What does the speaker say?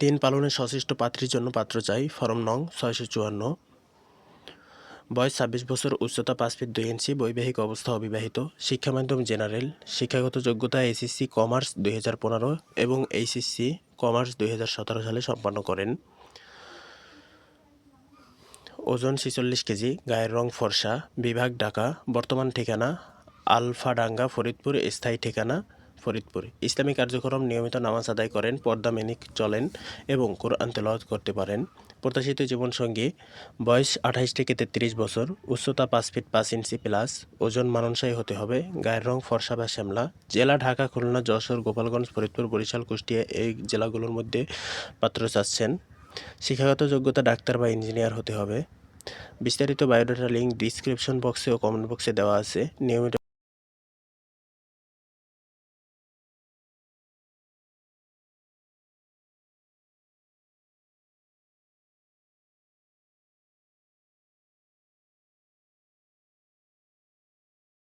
দিন পালনে সচেষ্ট পাত্রীর জন্য পাত্র চাই, ফরম নং ছয়শো চুয়ান্ন। বয়স ছাব্বিশ বছর, উচ্চতা পাঁচ ফিট দুই ইঞ্চি, বৈবাহিক অবস্থা অবিবাহিত। শিক্ষা মাধ্যম জেনারেল, শিক্ষাগত যোগ্যতা এসএসসি কমার্স দুই হাজার পনেরো এবং এইচএসসি কমার্স দুই হাজার সতেরো সালে সম্পন্ন করেন। ওজন ছিচল্লিশ কেজি, গায়ের রং ফর্সা, বিভাগ ঢাকা, বর্তমান ঠিকানা আলফাডাঙ্গা ফরিদপুর, স্থায়ী ঠিকানা ফরিদপুর। ইসলামী কার্যক্রম নিয়মিত নামাজ আদায় করেন, পর্দা মেনে চলেন এবং কোরআন তেলাওয়াত করতে পারেন। প্রত্যাশিত জীবনসঙ্গী, বয়স আঠাইশ থেকে তেত্রিশ বছর, উচ্চতা পাঁচ ফিট পাঁচ ইঞ্চি প্লাস ওজন মাননসাই হতে হবে, গায়ের রং ফর্সা বা শ্যামলা। জেলা ঢাকা, খুলনা, যশোর, গোপালগঞ্জ, ফরিদপুর, বরিশাল, কুষ্টিয়া এই জেলাগুলোর মধ্যে পাত্র চাচ্ছেন। শিক্ষাগত যোগ্যতা ডাক্তার বা ইঞ্জিনিয়ার হতে হবে। বিস্তারিত বায়োডাটা লিঙ্ক ডিসক্রিপশন বক্সে ও কমেন্ট বক্সে দেওয়া আছে। নিয়মিত